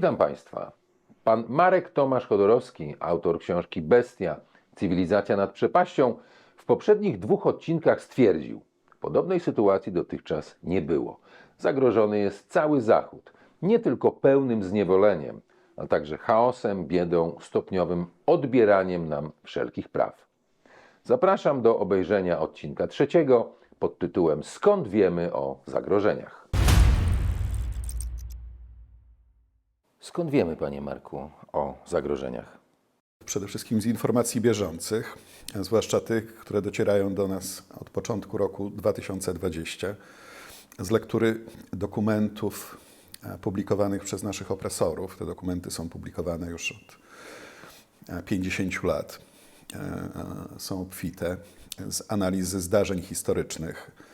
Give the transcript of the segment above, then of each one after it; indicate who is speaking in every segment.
Speaker 1: Witam Państwa. Pan Marek Tomasz Chodorowski, autor książki Bestia Cywilizacja nad przepaścią, w poprzednich dwóch odcinkach stwierdził: Podobnej sytuacji dotychczas nie było. Zagrożony jest cały Zachód, nie tylko pełnym zniewoleniem, ale także chaosem, biedą, stopniowym odbieraniem nam wszelkich praw. Zapraszam do obejrzenia odcinka trzeciego pod tytułem Skąd wiemy o zagrożeniach? Skąd wiemy, panie Marku, o zagrożeniach?
Speaker 2: Przede wszystkim z informacji bieżących, zwłaszcza tych, które docierają do nas od początku roku 2020, z lektury dokumentów e, publikowanych przez naszych opresorów. Te dokumenty są publikowane już od e, 50 lat. E, e, Są obfite z analizy zdarzeń historycznych e,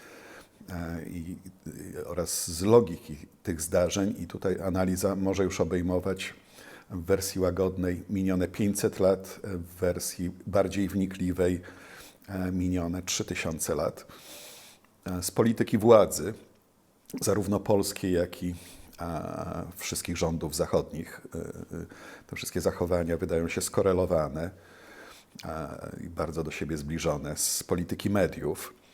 Speaker 2: i, i- oraz z logiki tych zdarzeń. I tutaj analiza może już obejmować w wersji łagodnej minione 500 lat, w wersji bardziej wnikliwej e, minione 3000 lat. E, Z polityki władzy, zarówno polskiej, jak i wszystkich rządów zachodnich, e, e, te wszystkie zachowania wydają się skorelowane i bardzo do siebie zbliżone z polityki mediów, e,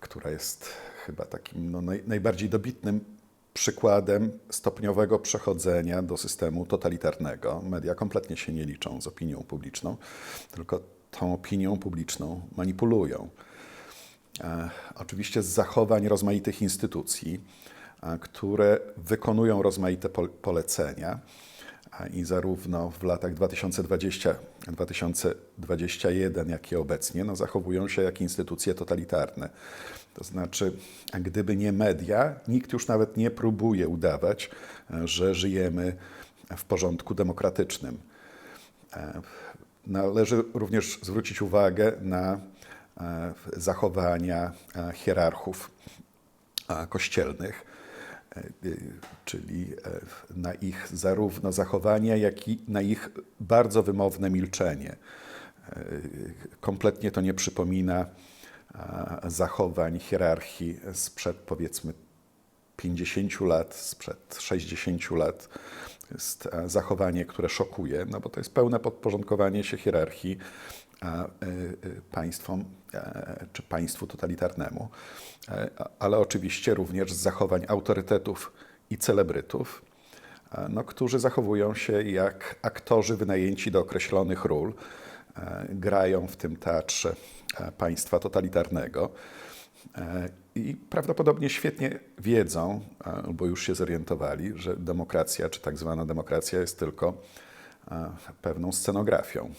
Speaker 2: która jest chyba takim no, naj, najbardziej dobitnym przykładem stopniowego przechodzenia do systemu totalitarnego. Media kompletnie się nie liczą z opinią publiczną, tylko tą opinią publiczną manipulują. E, Oczywiście z zachowań rozmaitych instytucji, e, które wykonują rozmaite pol- polecenia i zarówno w latach 2020-2021, jak i obecnie, no, zachowują się jak instytucje totalitarne. To znaczy, gdyby nie media, nikt już nawet nie próbuje udawać, że żyjemy w porządku demokratycznym. Należy również zwrócić uwagę na e, zachowania hierarchów kościelnych, czyli e, na ich zarówno zachowania, jak i na ich bardzo wymowne milczenie. E, Kompletnie to nie przypomina e, zachowań hierarchii sprzed powiedzmy 50 lat, sprzed 60 lat. Jest e, zachowanie, które szokuje, no bo to jest pełne podporządkowanie się hierarchii e, e, państwom e, czy państwu totalitarnemu, E, ale oczywiście również z zachowań autorytetów i celebrytów, e, no, którzy zachowują się jak aktorzy wynajęci do określonych ról, e, grają w tym teatrze e, państwa totalitarnego. E, I prawdopodobnie świetnie wiedzą, e, albo już się zorientowali, że demokracja, czy tak zwana demokracja, jest tylko e, pewną scenografią.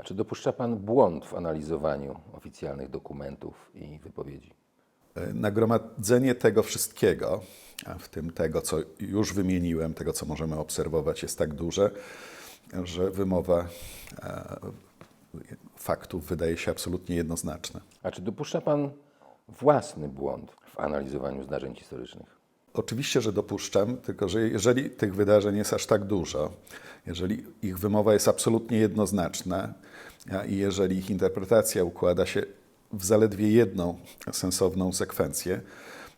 Speaker 1: A czy dopuszcza pan błąd w analizowaniu oficjalnych dokumentów i wypowiedzi?
Speaker 2: E, Nagromadzenie tego wszystkiego, a w tym tego, co już wymieniłem, tego, co możemy obserwować, jest tak duże, że wymowa e, faktów wydaje się absolutnie jednoznaczna.
Speaker 1: A czy dopuszcza pan własny błąd w analizowaniu zdarzeń historycznych?
Speaker 2: Oczywiście, że dopuszczam, tylko że jeżeli tych wydarzeń jest aż tak dużo, jeżeli ich wymowa jest absolutnie jednoznaczna i jeżeli ich interpretacja układa się w zaledwie jedną sensowną sekwencję,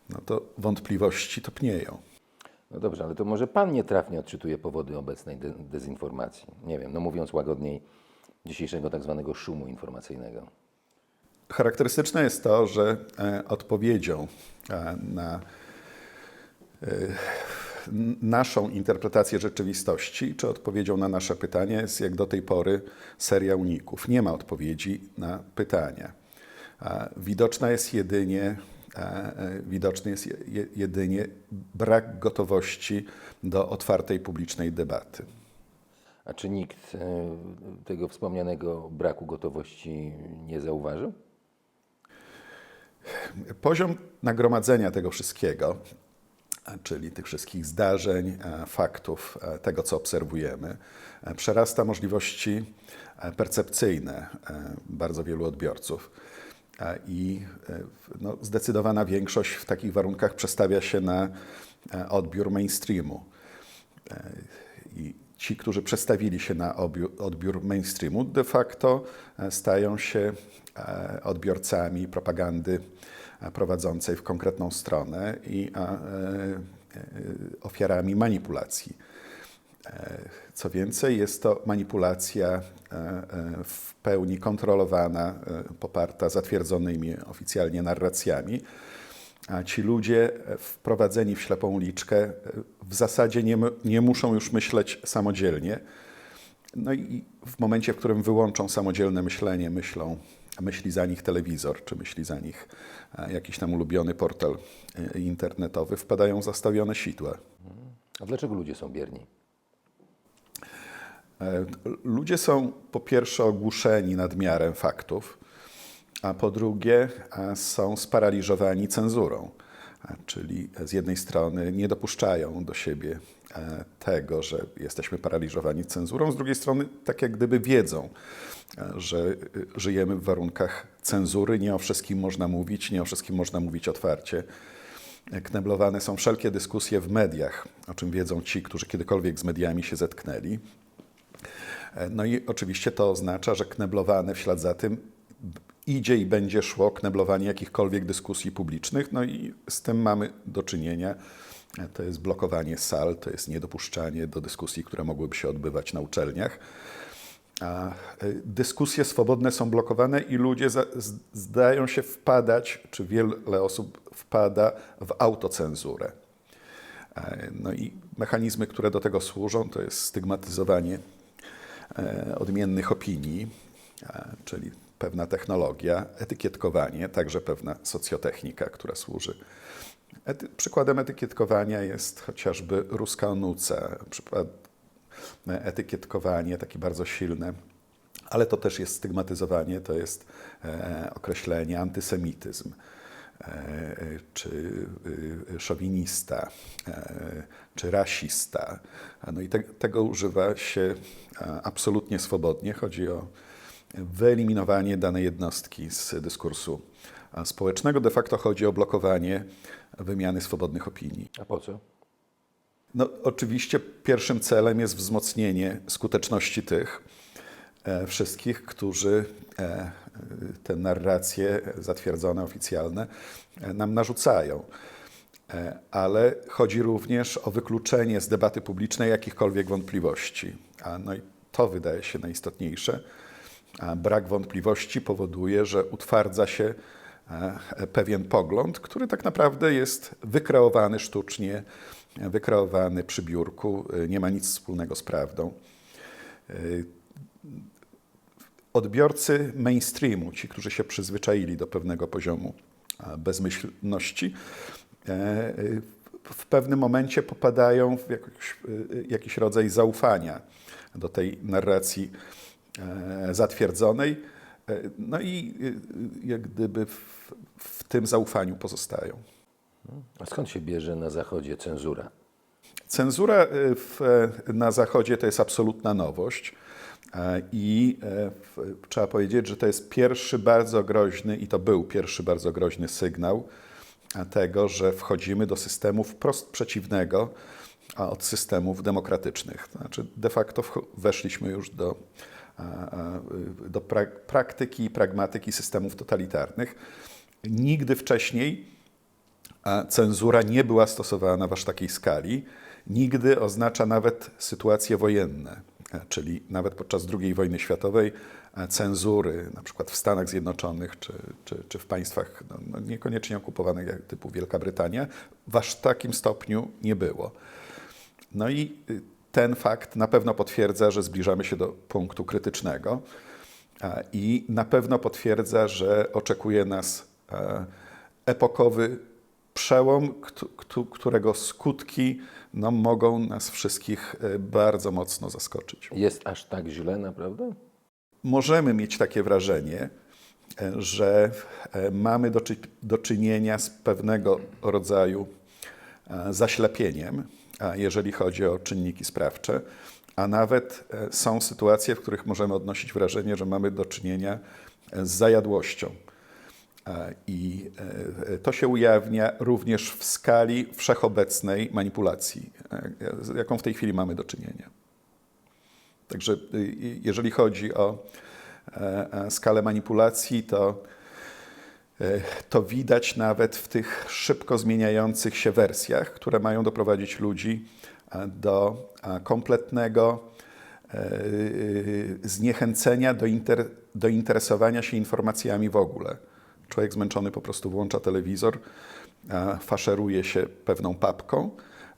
Speaker 2: no to wątpliwości topnieją.
Speaker 1: No dobrze, ale to może pan nietrafnie odczytuje powody obecnej de- dezinformacji. Nie wiem, no mówiąc łagodniej, dzisiejszego tak zwanego szumu informacyjnego.
Speaker 2: Charakterystyczne jest to, że e, odpowiedzią e, na e, naszą interpretację rzeczywistości, czy odpowiedzią na nasze pytanie jest jak do tej pory seria uników. Nie ma odpowiedzi na pytania. A Widoczna jest jedynie, e, widoczny jest je- je- jedynie brak gotowości do otwartej publicznej debaty.
Speaker 1: A czy nikt e, tego wspomnianego braku gotowości nie zauważył?
Speaker 2: Poziom nagromadzenia tego wszystkiego, czyli tych wszystkich zdarzeń, faktów, tego co obserwujemy, przerasta możliwości percepcyjne bardzo wielu odbiorców. I e, no, zdecydowana większość w takich warunkach przestawia się na odbiór mainstreamu. E, I ci, którzy przestawili się na odbiór mainstreamu, de facto stają się odbiorcami propagandy prowadzącej w konkretną stronę i e, e, ofiarami manipulacji. E, Co więcej, jest to manipulacja w pełni kontrolowana, poparta zatwierdzonymi oficjalnie narracjami. A ci ludzie wprowadzeni w ślepą uliczkę e, w zasadzie nie, nie muszą już myśleć samodzielnie. No i w momencie, w którym wyłączą samodzielne myślenie, myślą, myśli za nich telewizor, czy myśli za nich e, jakiś tam ulubiony portal e, internetowy, wpadają w zastawione sidła.
Speaker 1: A dlaczego ludzie są bierni?
Speaker 2: E, Ludzie są po pierwsze ogłuszeni nadmiarem faktów, a po drugie są sparaliżowani cenzurą. Czyli z jednej strony nie dopuszczają do siebie tego, że jesteśmy paraliżowani cenzurą, z drugiej strony tak jak gdyby wiedzą, że y, żyjemy w warunkach cenzury, nie o wszystkim można mówić, nie o wszystkim można mówić otwarcie. Kneblowane są wszelkie dyskusje w mediach, o czym wiedzą ci, którzy kiedykolwiek z mediami się zetknęli. E, No i oczywiście to oznacza, że kneblowane w ślad za tym idzie i będzie szło kneblowanie jakichkolwiek dyskusji publicznych, no i z tym mamy do czynienia. E, To jest blokowanie sal, to jest niedopuszczanie do dyskusji, które mogłyby się odbywać na uczelniach. E, dyskusje swobodne są blokowane i ludzie zdają się wpadać, czy wiele osób wpada w autocenzurę. E, No i mechanizmy, które do tego służą, to jest stygmatyzowanie e, odmiennych opinii, czyli pewna technologia, etykietkowanie, także pewna socjotechnika, która służy. Przykładem etykietkowania jest chociażby ruska onuca, etykietkowanie takie bardzo silne, ale to też jest stygmatyzowanie, to jest e, określenie antysemityzm e, e, czy szowinista, e, czy rasista. No i te, tego używa się absolutnie swobodnie. Chodzi o wyeliminowanie danej jednostki z dyskursu społecznego. De facto chodzi o blokowanie wymiany swobodnych opinii.
Speaker 1: A po co?
Speaker 2: No, oczywiście pierwszym celem jest wzmocnienie skuteczności tych e, wszystkich, którzy e, te narracje zatwierdzone, oficjalne e, nam narzucają. Ale chodzi również o wykluczenie z debaty publicznej jakichkolwiek wątpliwości. A, no i to wydaje się najistotniejsze. A brak wątpliwości powoduje, że utwardza się pewien pogląd, który tak naprawdę jest wykreowany sztucznie, wykreowany przy biurku, e, nie ma nic wspólnego z prawdą. E, Odbiorcy mainstreamu, ci, którzy się przyzwyczaili do pewnego poziomu bezmyślności, e, e, w pewnym momencie popadają w jakiś, jakiś rodzaj zaufania do tej narracji e, zatwierdzonej. E, No i jak gdyby w, w tym zaufaniu pozostają.
Speaker 1: A skąd się bierze na Zachodzie cenzura?
Speaker 2: Cenzura e, w, na Zachodzie to jest absolutna nowość. E, I e, trzeba powiedzieć, że to jest pierwszy bardzo groźny, i to był pierwszy bardzo groźny sygnał e, tego, że wchodzimy do systemu wprost przeciwnego od systemów demokratycznych. Znaczy, de facto weszliśmy już do, y, do pra praktyki i pragmatyki systemów totalitarnych. Nigdy wcześniej cenzura nie była stosowana w aż takiej skali. Nigdy oznacza nawet sytuacje wojenne, e, czyli nawet podczas II wojny światowej e, cenzury, na przykład w Stanach Zjednoczonych czy, czy, czy w państwach no, no niekoniecznie okupowanych, jak typu Wielka Brytania, w aż takim stopniu nie było. No i y, ten fakt na pewno potwierdza, że zbliżamy się do punktu krytycznego i na pewno potwierdza, że oczekuje nas e, epokowy przełom, któ- któ- którego skutki no, mogą nas wszystkich e, bardzo mocno zaskoczyć.
Speaker 1: Jest aż tak źle, naprawdę?
Speaker 2: Możemy mieć takie wrażenie, e, że e, mamy do, czy, do czynienia z pewnego rodzaju zaślepieniem, jeżeli chodzi o czynniki sprawcze, a nawet są sytuacje, w których możemy odnosić wrażenie, że mamy do czynienia z zajadłością. E, I e, to się ujawnia również w skali wszechobecnej manipulacji, e, z jaką w tej chwili mamy do czynienia. Także y, jeżeli chodzi o e, e, skalę manipulacji, to, e, to widać nawet w tych szybko zmieniających się wersjach, które mają doprowadzić ludzi e, do e, kompletnego e, zniechęcenia do, inter, do interesowania się informacjami w ogóle. Człowiek zmęczony po prostu włącza telewizor, e, faszeruje się pewną papką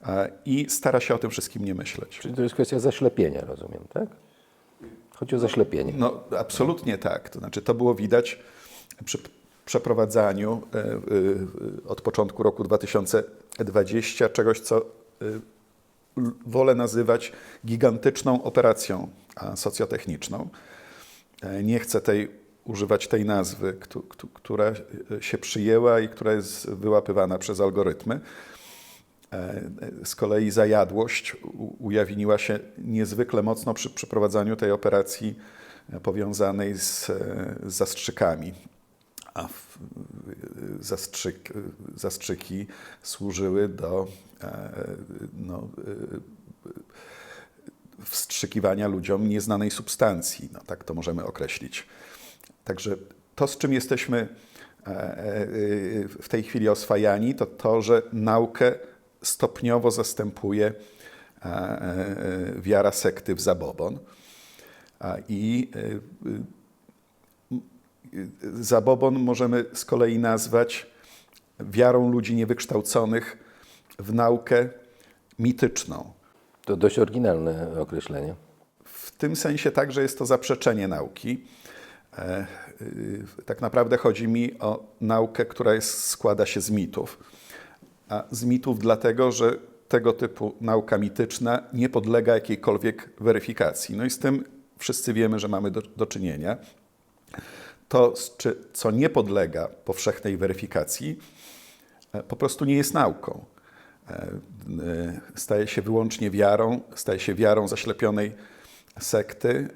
Speaker 2: e, i stara się o tym wszystkim nie myśleć.
Speaker 1: Czyli to jest kwestia zaślepienia, rozumiem, tak? Chodzi o zaślepienie.
Speaker 2: No, absolutnie tak. To znaczy, to było widać przy przeprowadzaniu e, od początku roku 2020 czegoś, co wolę nazywać gigantyczną operacją socjotechniczną. Nie chcę tej, używać tej nazwy, któ- któ- która się przyjęła i która jest wyłapywana przez algorytmy. E, Z kolei zajadłość ujawniła się niezwykle mocno przy przeprowadzaniu tej operacji powiązanej z, zastrzykami. A zastrzyk, zastrzyki służyły do e, no, e, wstrzykiwania ludziom nieznanej substancji. No, tak to możemy określić. Także to, z czym jesteśmy e, e, w tej chwili oswajani, to to, że naukę stopniowo zastępuje e, e, wiara sekty w zabobon. I e, e, zabobon możemy z kolei nazwać wiarą ludzi niewykształconych w naukę mityczną.
Speaker 1: To dość oryginalne określenie.
Speaker 2: W tym sensie także jest to zaprzeczenie nauki. E, y, Tak naprawdę chodzi mi o naukę, która jest, składa się z mitów. A z mitów dlatego, że tego typu nauka mityczna nie podlega jakiejkolwiek weryfikacji. No i z tym wszyscy wiemy, że mamy do, do czynienia. To, czy, co nie podlega powszechnej weryfikacji, e, po prostu nie jest nauką. E, Staje się wyłącznie wiarą, staje się wiarą zaślepionej sekty,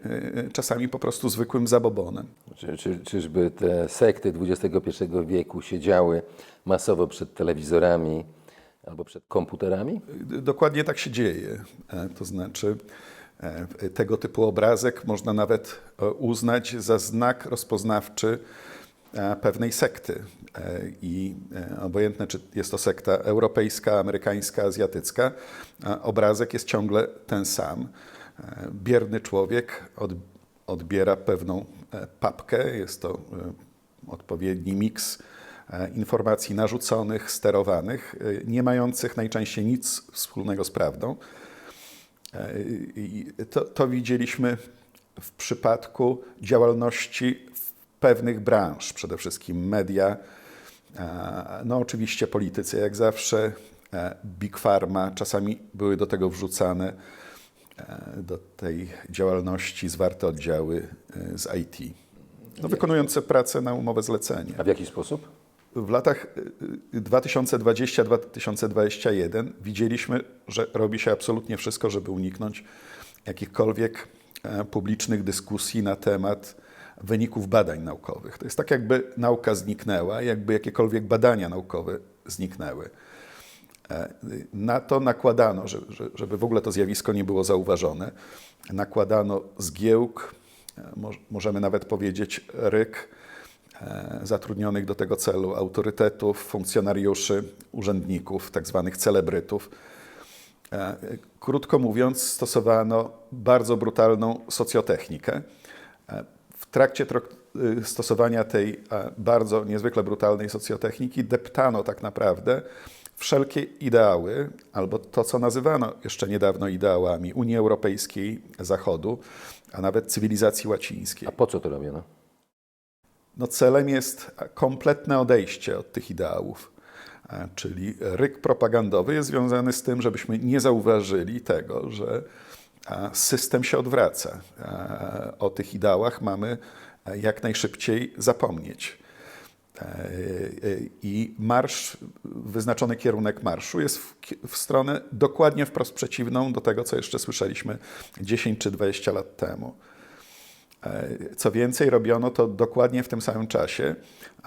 Speaker 2: e, czasami po prostu zwykłym zabobonem.
Speaker 1: Czy, czy, czyżby te sekty XXI wieku siedziały masowo przed telewizorami albo przed komputerami?
Speaker 2: Dokładnie tak się dzieje. E, To znaczy, e, tego typu obrazek można nawet e, uznać za znak rozpoznawczy pewnej sekty. I obojętne, czy jest to sekta europejska, amerykańska, azjatycka, obrazek jest ciągle ten sam. E, Bierny człowiek od, odbiera pewną e, papkę, jest to e, odpowiedni miks informacji narzuconych, sterowanych, nie mających najczęściej nic wspólnego z prawdą. To, to widzieliśmy w przypadku działalności pewnych branż, przede wszystkim media, no oczywiście politycy, jak zawsze, Big Pharma, czasami były do tego wrzucane do tej działalności zwarte oddziały e, z IT, no, wykonujące pracę na umowę zlecenie.
Speaker 1: A w jaki sposób?
Speaker 2: W latach y, 2020-2021 widzieliśmy, że robi się absolutnie wszystko, żeby uniknąć jakichkolwiek e, publicznych dyskusji na temat wyników badań naukowych. To jest tak, jakby nauka zniknęła, jakby jakiekolwiek badania naukowe zniknęły. E, Na to nakładano, że- że- żeby w ogóle to zjawisko nie było zauważone, nakładano zgiełk, e, moż- możemy nawet powiedzieć ryk, e, zatrudnionych do tego celu autorytetów, funkcjonariuszy, urzędników, tak zwanych celebrytów. Krótko mówiąc, stosowano bardzo brutalną socjotechnikę. W trakcie y, stosowania tej bardzo niezwykle brutalnej socjotechniki deptano tak naprawdę wszelkie ideały, albo to, co nazywano jeszcze niedawno ideałami Unii Europejskiej, Zachodu, a nawet cywilizacji łacińskiej.
Speaker 1: A po co to robiono?
Speaker 2: No celem jest kompletne odejście od tych ideałów. Czyli ryk propagandowy jest związany z tym, żebyśmy nie zauważyli tego, że system się odwraca. O tych ideałach mamy jak najszybciej zapomnieć. E, e, I marsz, wyznaczony kierunek marszu jest w, w stronę dokładnie wprost przeciwną do tego, co jeszcze słyszeliśmy 10 czy 20 lat temu. E, Co więcej, robiono to dokładnie w tym samym czasie,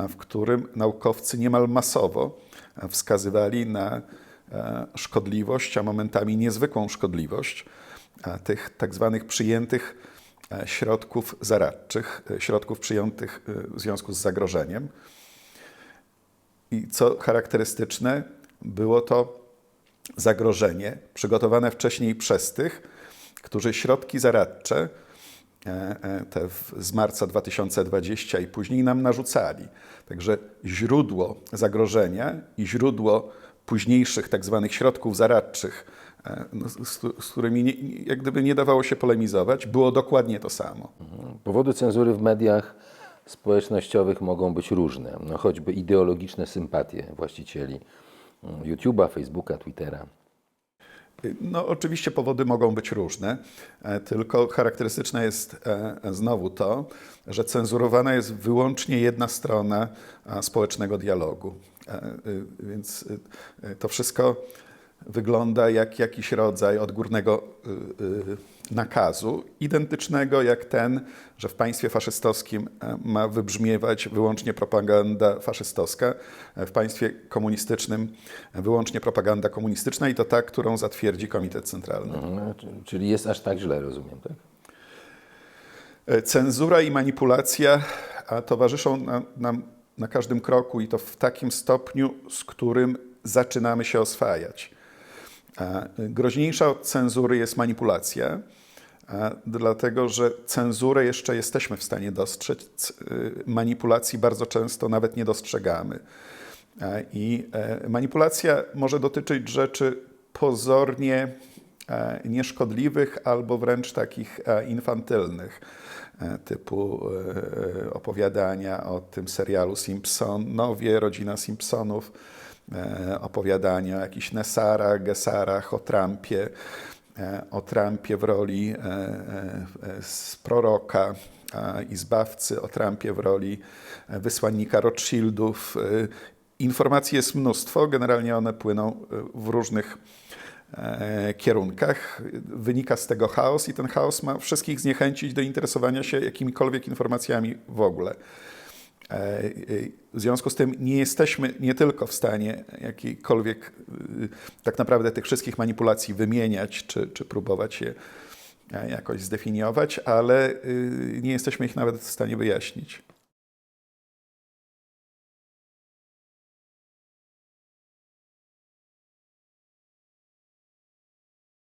Speaker 2: w którym naukowcy niemal masowo wskazywali na szkodliwość, a momentami niezwykłą szkodliwość tych tak zwanych przyjętych środków zaradczych, środków przyjętych w związku z zagrożeniem. I co charakterystyczne, było to zagrożenie przygotowane wcześniej przez tych, którzy środki zaradcze e, e, te z marca 2020 i później nam narzucali. Także źródło zagrożenia i źródło późniejszych tak zwanych środków zaradczych, e, no, z, którymi nie, jak gdyby nie dawało się polemizować, było dokładnie to samo.
Speaker 1: Powody cenzury w mediach społecznościowych mogą być różne, no choćby ideologiczne sympatie właścicieli mm, YouTube'a, Facebooka, Twittera.
Speaker 2: No, oczywiście powody mogą być różne, e, tylko charakterystyczne jest e, znowu to, że cenzurowana jest wyłącznie jedna strona e, społecznego dialogu. Y, Więc to wszystko wygląda jak jakiś rodzaj odgórnego y, y, nakazu, identycznego jak ten, że w państwie faszystowskim e, ma wybrzmiewać wyłącznie propaganda faszystowska, e, w państwie komunistycznym wyłącznie propaganda komunistyczna i to ta, którą zatwierdzi Komitet Centralny.
Speaker 1: No, c- czyli jest aż tak źle, rozumiem, tak?
Speaker 2: E, Cenzura i manipulacja towarzyszą nam, nam na każdym kroku i to w takim stopniu, z którym zaczynamy się oswajać. A, Groźniejsza od cenzury jest manipulacja, a, dlatego że cenzurę jeszcze jesteśmy w stanie dostrzec, y, manipulacji bardzo często nawet nie dostrzegamy. A, I e, manipulacja może dotyczyć rzeczy pozornie e, nieszkodliwych albo wręcz takich e, infantylnych, e, typu e, opowiadania o tym serialu Simpsonowie, rodzina Simpsonów, e, opowiadania o jakichś Nesarach, Gesarach, o Trumpie, e, o Trumpie w roli e, e, proroka i zbawcy, o Trumpie w roli e, wysłannika Rothschildów. E, Informacji jest mnóstwo, generalnie one płyną e, w różnych e, kierunkach. Wynika z tego chaos i ten chaos ma wszystkich zniechęcić do interesowania się jakimikolwiek informacjami w ogóle. E, e, W związku z tym nie jesteśmy nie tylko w stanie jakiejkolwiek y, tak naprawdę tych wszystkich manipulacji wymieniać, czy, czy próbować je e, jakoś zdefiniować, ale nie jesteśmy ich nawet w stanie wyjaśnić.